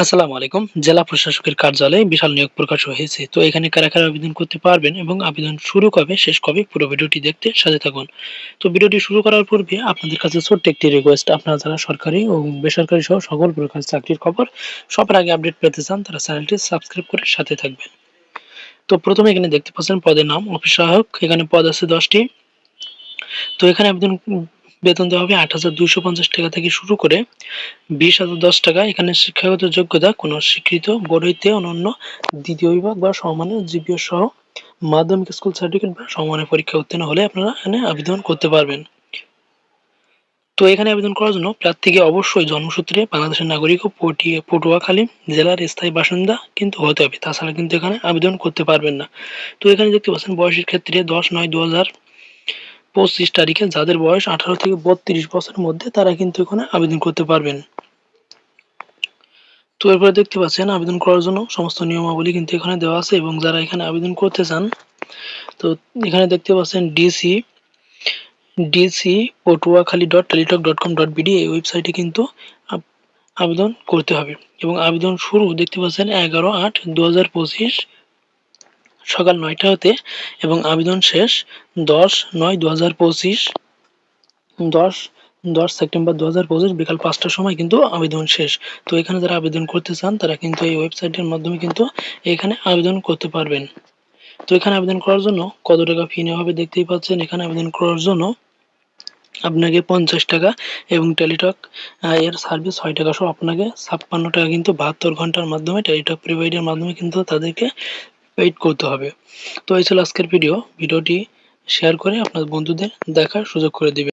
আসসালামু আলাইকুম। জেলা প্রশাসকের কার্যালয়ে বিশাল নিয়োগ প্রকাশ হয়েছে। তো এখানে কারা কারা আবেদন করতে পারবেন এবং আবেদন শুরু কবে, শেষ কবে, পুরো ভিডিওটি দেখতে সাথে থাকুন। তো ভিডিওটি শুরু করার পূর্বে আপনাদের কাছে ছোট্ট একটি রিকোয়েস্ট আপনারা যারা সরকারি ও বেসরকারি সহ সকল প্রকার চাকরির খবর সবার আগে আপডেট পেতে চান, তারা চ্যানেলটি সাবস্ক্রাইব করে সাথে থাকবেন। তো প্রথমে এখানে দেখতে পাচ্ছেন পদের নাম, অফিস সহায়ক। এখানে পদ আছে দশটি। তো এখানে আবেদন বেতন দেওয়া হবে আট হাজার দুইশো পঞ্চাশ টাকা থেকে শুরু করে বিশ হাজার দশ টাকা। এখানে শিক্ষাগত যোগ্যতা, কোনো স্বীকৃত বোর্ড হইতে অনন্য দ্বিতীয় বিভাগ বা সমানের জিপিও সহ মাধ্যমিক স্কুল সার্টিফিকেট বা সমানের পরীক্ষা উত্তীর্ণ হলে আপনারা এখানে আবেদন করতে পারবেন। তো এখানে আবেদন করার জন্য প্রার্থীকে অবশ্যই জন্মসূত্রে বাংলাদেশের নাগরিক ও পটুয়াখালী জেলার স্থায়ী বাসিন্দা কিন্তু হতে হবে। তাছাড়া কিন্তু এখানে আবেদন করতে পারবেন না। তো এখানে দেখতে পাচ্ছেন বয়সের ক্ষেত্রে দশ নয় দু হাজার পঁচিশ তারিখে যাদের বয়স আঠারো থেকে বত্রিশ বছরের মধ্যে, তারা কিন্তু এখানে আবেদন করতে পারবেন। তো এরপরে দেখতে পাচ্ছেন, আবেদন করার জন্য সমস্ত নিয়মাবলী কিন্তু এখানে দেওয়া আছে এবং যারা এখানে আবেদন করতে চান, তো এখানে দেখতে পাচ্ছেন DC DC Patuakhali dot Teletalk dot com dot BD এই ওয়েবসাইটে কিন্তু আবেদন করতে হবে। এবং আবেদন শুরু দেখতে পাচ্ছেন এগারো আট দু হাজার পঁচিশ সকাল নয়টা হতে এবং আবেদন শেষ দশ নয় দু হাজার পঁচিশ, দশ দশ সেপ্টেম্বর দু হাজার পঁচিশ বিকাল পাঁচটার সময় কিন্তু আবেদন শেষ। তো এখানে যারা আবেদন করতে চান, তারা কিন্তু এই ওয়েবসাইটের মাধ্যমে কিন্তু এখানে আবেদন করতে পারবেন। তো এখানে আবেদন করার জন্য কত টাকা ফি নেওয়া হবে দেখতেই পাচ্ছেন। এখানে আবেদন করার জন্য আপনাকে পঞ্চাশ টাকা এবং টেলিটক এর সার্ভিস ছয় টাকা সহ আপনাকে ছাপ্পান্ন টাকা কিন্তু বাহাত্তর ঘণ্টার মাধ্যমে, টেলিটক প্রিপাইডের মাধ্যমে কিন্তু তাদেরকে পেইড করতে হবে। তো এই ছিল আজকের ভিডিও ভিডিওটি শেয়ার করে আপনার বন্ধুদের দেখার সুযোগ করে দেবে